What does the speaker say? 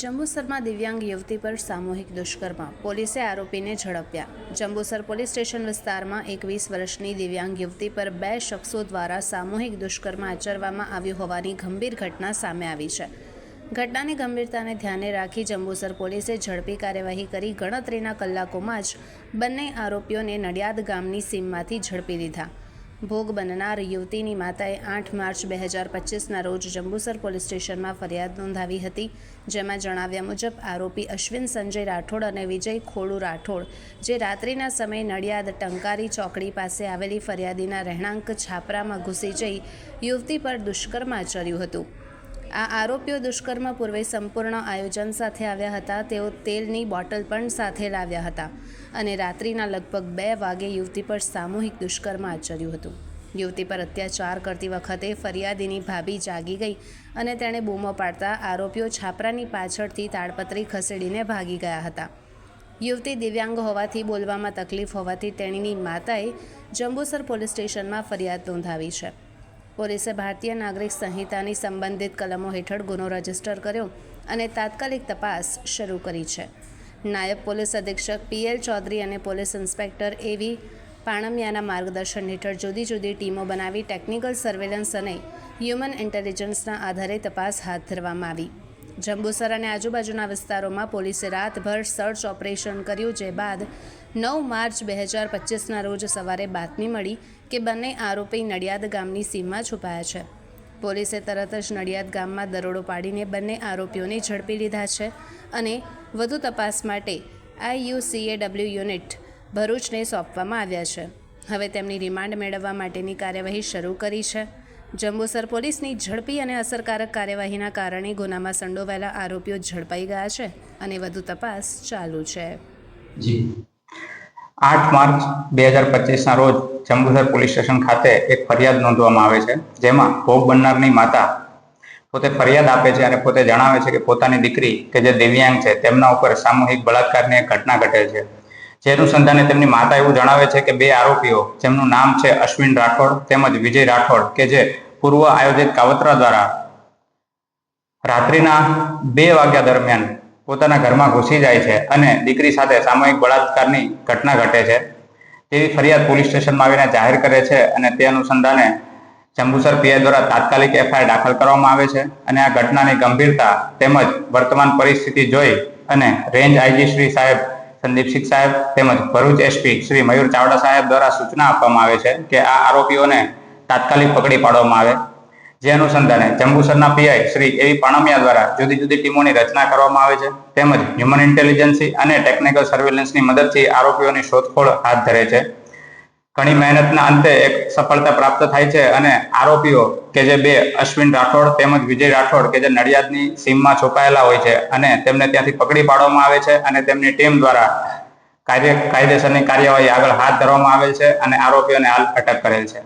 જંબુસરમાં દિવ્યાંગ યુવતી પર સામૂહિક દુષ્કર્મ. પોલીસે આરોપીને ઝડપ્યા. જંબુસર પોલીસ સ્ટેશન વિસ્તારમાં એકવીસ વર્ષની દિવ્યાંગ યુવતી પર બે શખ્સો દ્વારા સામૂહિક દુષ્કર્મ આચરવામાં આવ્યું હોવાની ગંભીર ઘટના સામે આવી છે. ઘટનાની ગંભીરતાને ધ્યાને રાખી જંબુસર પોલીસે ઝડપી કાર્યવાહી કરી ગણતરીના કલાકોમાં જ બંને આરોપીઓને નડિયાદ ગામની સીમમાંથી ઝડપી લીધા. ભોગ બનનાર યુવતીની માતાએ આઠ માર્ચ બે હજાર પચીસના રોજ જંબુસર પોલીસ સ્ટેશનમાં ફરિયાદ નોંધાવી હતી, જેમાં જણાવ્યા મુજબ આરોપી અશ્વિન, સંજય રાઠોડ અને વિજય ખોડુ રાઠોડ, જે રાત્રિના સમયે નડિયાદ ટંકારી ચોકડી પાસે આવેલી ફરિયાદીના રહેણાંક છાપરામાં ઘૂસી જઈ યુવતી પર દુષ્કર્મ આચર્યું હતું. આ આરોપીઓ દુષ્કર્મ પૂર્વે સંપૂર્ણ આયોજન સાથે આવ્યા હતા. તેઓ તેલની બોટલ પણ સાથે લાવ્યા હતા અને રાત્રિના લગભગ બે વાગે યુવતી પર સામૂહિક દુષ્કર્મ આચર્યું હતું. યુવતી પર અત્યાચાર કરતી વખતે ફરિયાદીની ભાભી જાગી ગઈ અને તેણે બૂમો પાડતા આરોપીઓ છાપરાની પાછળથી તાડપત્રી ખસેડીને ભાગી ગયા હતા. યુવતી દિવ્યાંગ હોવાથી બોલવામાં તકલીફ હોવાથી તેણીની માતાએ જંબુસર પોલીસ સ્ટેશનમાં ફરિયાદ નોંધાવી છે. પોલીસે ભારતીય નાગરિક સંહિતાની સંબંધિત કલમો હેઠળ ગુનો રજિસ્ટર કર્યો અને તાત્કાલિક તપાસ શરૂ કરી છે. નાયબ પોલીસ અધિક્ષક પીએલ ચૌધરી અને પોલીસ ઇન્સ્પેક્ટર એવી પાણમિયાના માર્ગદર્શન હેઠળ જુદી જુદી ટીમો બનાવી ટેકનિકલ સર્વેલન્સ અને હ્યુમન ઇન્ટેલિજન્સના આધારે તપાસ હાથ ધરવામાં આવી. જંબુસર અને આજુબાજુના વિસ્તારોમાં પોલીસે રાતભર સર્ચ ઓપરેશન કર્યું, જે બાદ નવ માર્ચ બે હજાર પચીસના રોજ સવારે બાતમી મળી કે બંને આરોપી નડિયાદ ગામની સીમમાં છુપાયા છે. પોલીસે તરત જ નડિયાદ ગામમાં દરોડો પાડીને બંને આરોપીઓને ઝડપી લીધા છે અને વધુ તપાસ માટે આઈયુસીએડબ્લ્યુ યુનિટ ભરૂચને સોંપવામાં આવ્યા છે. હવે તેમની રિમાન્ડ મેળવવા માટેની કાર્યવાહી શરૂ કરી છે. જંબુસર પોલીસની ઝડપી અને અસરકારક કાર્યવાહીના કારણે ગુનામાં સંડોવાયેલા આરોપીઓ ઝડપાઈ ગયા છે અને વધુ તપાસ ચાલુ છે. આઠ માર્ચ બે હજાર પચીસના રોજ જંબુસર પોલીસ સ્ટેશન ખાતે એક ફરિયાદ નોંધવામાં આવે છે, જેમાં ભોગ બનનારની માતા પોતે ફરિયાદ આપે છે અને પોતે જણાવે છે કે પોતાની દીકરી કે જે દિવ્યાંગ છે તેમના ઉપર સામૂહિક બળાત્કારની એક ઘટના ઘટે છે. જે અનુસંધાને તેમની માતા એવું જણાવે છે કે બે આરોપીઓ, જેમનું નામ છે અશ્વિન રાઠોડ તેમજ વિજય રાઠોડ, કે જે પૂર્વ આયોજિત કાવતરા દ્વારા રાત્રિના બે વાગ્યા દરમિયાન પોતાના ઘરમાં ઘૂસી જાય છે અને દીકરી સાથે સામૂહિક બળાત્કારની ઘટના ઘટે છે. તેવી ફરિયાદ પોલીસ સ્ટેશનમાં આવીને જાહેર કરે છે અને તે અનુસંધાને જંબુસર પીઆઈ દ્વારા તાત્કાલિક એફઆઈઆર દાખલ કરવામાં આવે છે અને આ ઘટનાની ગંભીરતા તેમજ વર્તમાન પરિસ્થિતિ જોઈ અને રેન્જ આઈજી શ્રી સાહેબ સંદીપસિંહ સાહેબ તેમજ ભરૂચ એસપી શ્રી મયુર ચાવડા સાહેબ દ્વારા સૂચના આપવામાં આવે છે કે આ આરોપીઓને તાત્કાલિક પકડી પાડવામાં આવે. જે અનુસંધાને જંબુસરના પીઆઈ શ્રી એવી પાણમિયા દ્વારા જુદી જુદી ટીમોની રચના કરવામાં આવે છે. તેમજ હ્યુમન ઇન્ટેલિજન્સી અને ટેકનિકલ સર્વેલન્સની મદદથી આરોપીઓની શોધખોળ હાથ ધરે છે. ઘણી મહેનતના અંતે એક સફળતા પ્રાપ્ત થાય છે અને આરોપીઓ કે જે બે અશ્વિન રાઠોડ તેમજ વિજય રાઠોડ કે જે નડિયાદની સીમમાં છુપાયેલા હોય છે અને તેમને ત્યાંથી પકડી પાડવામાં આવે છે અને તેમની ટીમ દ્વારા કાર્ય કાયદેસરની કાર્યવાહી આગળ હાથ ધરવામાં આવેલ છે અને આરોપીઓને હાલ અટક કરેલ છે.